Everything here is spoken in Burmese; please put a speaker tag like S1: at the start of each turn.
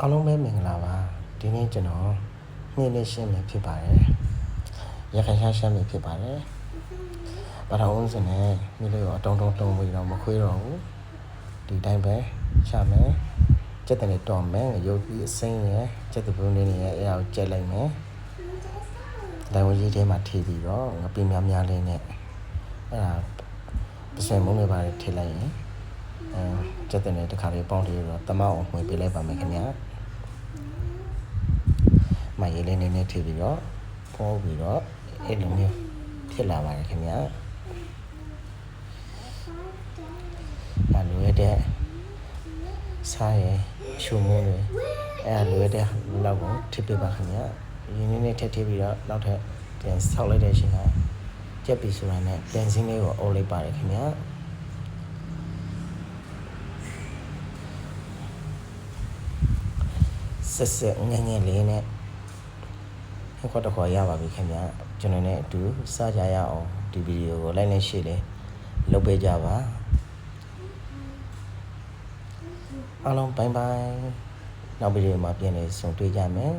S1: အားလုံးပဲမင်္ဂလာပါဒီနေ့ကျွန်တော်နေ့နေ့ရှင်းမယ်ဖြစ်ပါတယ်ရခိုင်ရှားရှင်းမယ်ဖြစ်ပါတယ်ပထမဦးဆုံးနဲ့မိလေးကိုအတုံးတုံးတုံးပြီးတော့မခွေးတော့ဘူးဒီတိုင်းပဲရှာမယ်စက်တနေတော်မယ်ရုပ်ပြီးအစိမ့်ရယ်စက်တပုန်းလေးရယ်အဲ့ဒါကိုကြက်လိုက်မယ်ဒိုင်ဝကြီးထဲမှာထည့်ပြီးတော့ငပိများများလေးနဲ့အဲ့ဒါပစံမုံလေးပါတယ်ထည့်လိုက်ရင် အဲစက်တနေတစ်ခါလေးပေါင်းပြီးတော့တမောက်အောင်ဝင်ပေးလိုက်ပါမယ်ခင်ဗျာမရေးလေးနည်းနည်းထည့်ပြီးတော့ပေါ်ပြီးတော့အဲ့လိုမျိုးဖြစ်လာပါတယ်ခင်ဗျာအလွယ်တဲ့စားရရှုံမိုးတွေအဲ့လွယ်တဲ့လောက်ကိုထည့်ပေးပါခင်ဗျာရင်းနည်းနည်းထည့်ထည့်ပြီးတော့နောက်ထပ်ပြန်ဆောက်လိုက်တဲ့အချိန်ကကြက်ပြီဆိုတာနဲ့ပြန်စင်းလေးကိုအုပ်လိုက်ပါတယ်ခင်ဗျာ ဆက်ဆက်ငယ်ငယ်လေးနဲ့ခေါက်တော့ခေါ်ရပါပြီခင်ဗျာကျွန်တော်နဲ့အတူစကြရအောင်ဒီဗီဒီယိုကိုလိုက်လိုက်ရှေ့လေလုပ်ပေးကြပါအားလုံးဘိုင်ဘိုင်နောက်ဗီဒီယိုမှာပြန်လည်ဆုံတွေ့ကြမယ်